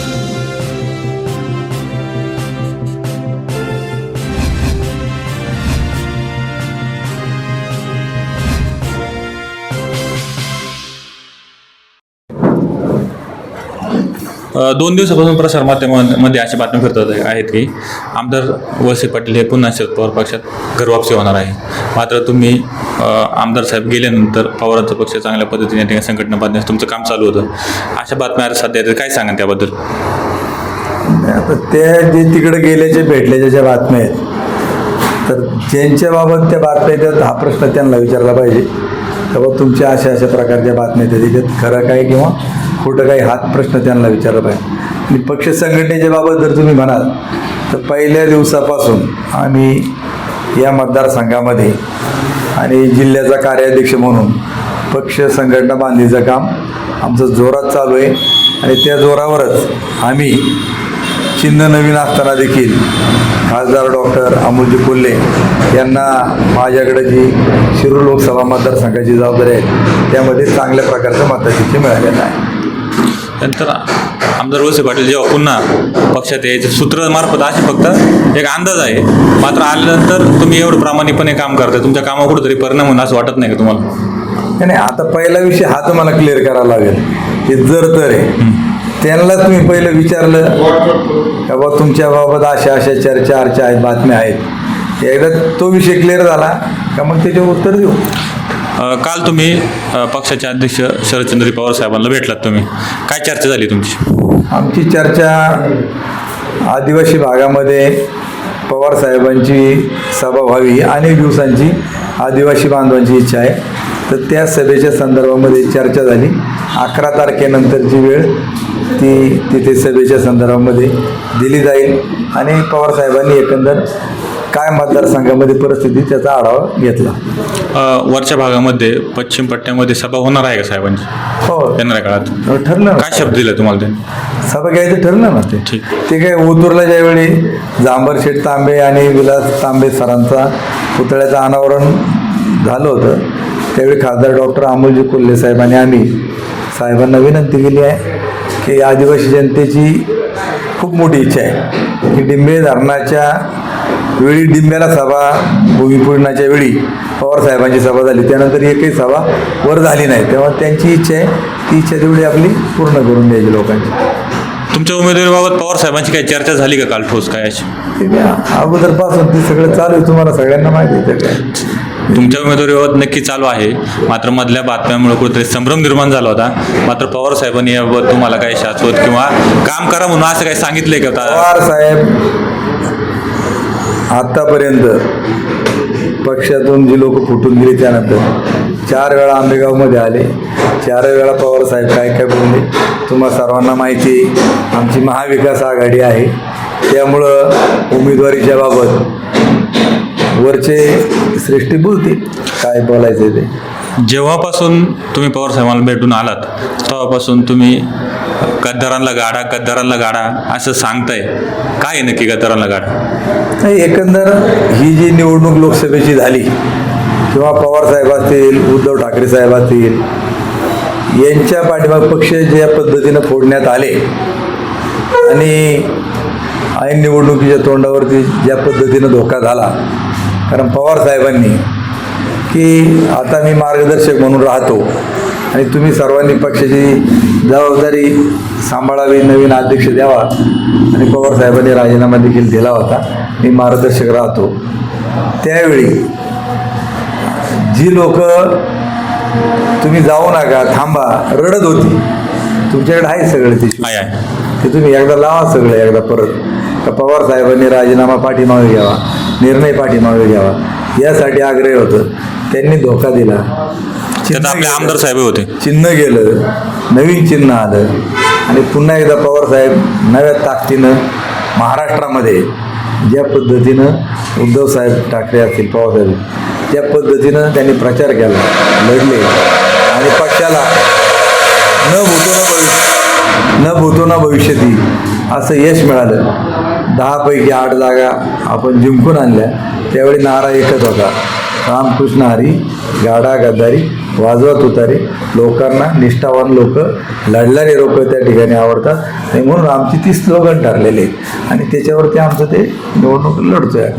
अ, दोन दिवसापासून प्रसार माध्यमांमध्ये अशा बातम्या फिरतात आहेत की आमदार वळसे पाटील हे पुन्हा शरद पवार पक्षात घरवापसी होणार आहे. मात्र तुम्ही आमदार साहेब गेल्यानंतर पवारांचा पक्ष चांगल्या पद्धतीने ठिकाणी संघटना बांधण्यास तुमचं काम चालू होतं. अशा बातम्या सध्या आहेत. काय सांगा त्याबद्दल? ते जे तिकडे गेल्याचे भेटल्याच्या ज्या बातम्या आहेत तर ज्यांच्या बाबत त्या बातम्या येतात हा प्रश्न त्यांना विचारला पाहिजे. तेव्हा तुमच्या अशा अशा प्रकारच्या बातम्या येतात त्याच्यात खरं काय किंवा खोटं काही हात प्रश्न त्यांना विचारला पाहिजे. आणि पक्ष संघटनेच्या बाबत जर तुम्ही म्हणाल तर पहिल्या दिवसापासून आम्ही या मतदारसंघामध्ये आणि जिल्ह्याचा कार्याध्यक्ष म्हणून पक्ष संघटना बांधणीचं काम आमचं जोरात चालू आहे. आणि त्या जोरावरच आम्ही चिन्ह नवीन असताना देखील खासदार डॉक्टर अमोलजी कोल्हे यांना माझ्याकडे जी शिरूर लोकसभा मतदारसंघाची जबाबदारी आहे त्यामध्ये चांगल्या प्रकारचं मताधिक्य मिळालेलं आहे. नंतर आमदार वळसे पाटील जेव्हा पुन्हा पक्षात यायचं सूत्रामार्फत असे फक्त एक अंदाज आहे. मात्र आल्यानंतर तुम्ही एवढं प्रामाणिकपणे काम करताय तुमच्या कामावर कुठेतरी परिणाम होणं असं वाटत नाही का तुम्हाला? नाही, आता पहिला विषय हा तुम्हाला क्लिअर करावा लागेल. की जर तर आहे. त्यांनाच तुम्ही पहिलं विचारलं. का बा तुमच्या बाबत अशा अशा चर्चा अर्चा आहेत बातम्या आहेत. एकदा तो विषय क्लिअर झाला का मग त्याच्यावर उत्तर देऊ? काल तुम्ही पक्षाचे अध्यक्ष शरदचंद्र पवार साहेबांना भेटलात तुम्ही. काय चर्चा झाली तुमची? आमची चर्चा आदिवासी भागामध्ये पवार साहेबांची सभा व्हावी अनेक दिवसांची आदिवासी बांधवांची इच्छा आहे. तर त्या सभेच्या संदर्भामध्ये चर्चा झाली. अकरा तारखेनंतरची वेळ ती तिथे सभेच्या संदर्भामध्ये दिली जाईल आणि पवार साहेबांनी एकंदर काय मतदारसंघामध्ये परिस्थिती त्याचा आढावा घेतला? अ, वरच्या भागामध्ये पश्चिम पट्ट्यामध्ये सभा होणार आहे का साहेबांची? हो. येणाऱ्या काळात. ठरलं ना. काय शब्द दिला तुम्हाला त्यांनी सभा घ्यायचं ठरलं ना ते? ठीक. ते काय ओतूरला ज्यावेळी जांभरशेठ तांबे आणि विलास तांबे सरांचा पुतळ्याचं अनावरण झालं होतं त्यावेळी खासदार डॉक्टर अमोलजी कोल्हे साहेबांनी आम्ही साहेबांना विनंती केली आहे की आदिवासी जनतेची खूप मोठी इच्छा आहे की डिंबे धरणाच्या वेळी डिंब्याला सभा भूमिपूजनाच्या वेळी पवार साहेबांची सभा झाली. त्यानंतर एकही सभा वर झाली नाही. तेव्हा त्यांची इच्छा आहे ती इच्छा तेवढी आपली पूर्ण करून द्यायची लोकांची. तुमच्या उमेदवारीबाबत पवार साहेबांची काही चर्चा झाली का काल ठोस काय अशी? अगोदरपासून ते सगळं चालू आहे. तुम्हाला सगळ्यांना माहिती आहे तुमच्या उमेदवारीबाबत नक्की चालू आहे. मात्र मधल्या बातम्यामुळे कुठेतरी संभ्रम निर्माण झाला होता. मात्र पवार साहेबांनी याबाबत तुम्हाला काही शाश्वत किंवा काम करा म्हणून असं काही सांगितलंय का? पवार साहेब आतापर्यंत पक्षातून जी लोक फुटून गेली त्यानंतर चार वेळा आंबेगावमध्ये आले चार वेळा पवार साहेब काय काय बोलले तुम्हा सर्वांना माहिती आमची महाविकास आघाडी आहे. त्यामुळं उमेदवारीच्या बाबत वरचे श्रेष्ठी बोलतील काय बोलायचं ते. जेव्हापासून तुम्ही पवार साहेबांना भेटून आलात तेव्हापासून तुम्ही गद्दारांना गाडा गद्दारांना गाडा असं सांगताय. काय आहे नक्की गद्दारांना गाडा? एकंदर ही जी निवडणूक लोकसभेची झाली किंवा पवार साहेब असतील उद्धव ठाकरे साहेब असतील यांच्या पाठीमाग पक्ष ज्या पद्धतीनं फोडण्यात आले आणि ऐन निवडणुकीच्या तोंडावरती ज्या पद्धतीनं धोका झाला कारण पवार साहेबांनी की आता मी मार्गदर्शक म्हणून राहतो आणि तुम्ही सर्वांनी पक्षाची जबाबदारी सांभाळावी नवीन अध्यक्ष द्यावा. आणि पवार साहेबांनी राजीनामा देखील दिला होता. मी मार्गदर्शक राहतो. त्यावेळी जी लोक तुम्ही जाऊ नका थांबा रडत होती. तुमच्याकडे आहे सगळं ते ते तुम्ही एकदा लावा सगळं एकदा परत. का पवार साहेबांनी राजीनामा पाठीमागे घ्यावा निर्णय पाठीमागे घ्यावा. यासाठी आग्रह होतं. त्यांनी धोका दिला. त्यात आपले. आमदार साहेब होते. चिन्ह गेलं. नवीन चिन्ह आलं. आणि पुन्हा एकदा पवार साहेब नव्या ताकदीनं महाराष्ट्रामध्ये ज्या पद्धतीनं उद्धव साहेब ठाकरे असतील पवार साहेब त्या पद्धतीनं त्यांनी प्रचार केला लढले. आणि पक्षाला न भूतो न भविष्य न भूतो न भविष्यती असं यश मिळालं. दहापैकी आठ जागा आपण जिंकून आणल्या. त्यावेळी नारा एकच होता. रामकृष्ण हरी गाडा गद्दारी वाजवत तुतारी लोकांना निष्ठावान लोक लढणारे लोक त्या ठिकाणी आवडतात. आणि म्हणून आमची ती स्लोगन ठरलेली आहे आणि त्याच्यावरती आमचं ते निवडणूक लढतोय.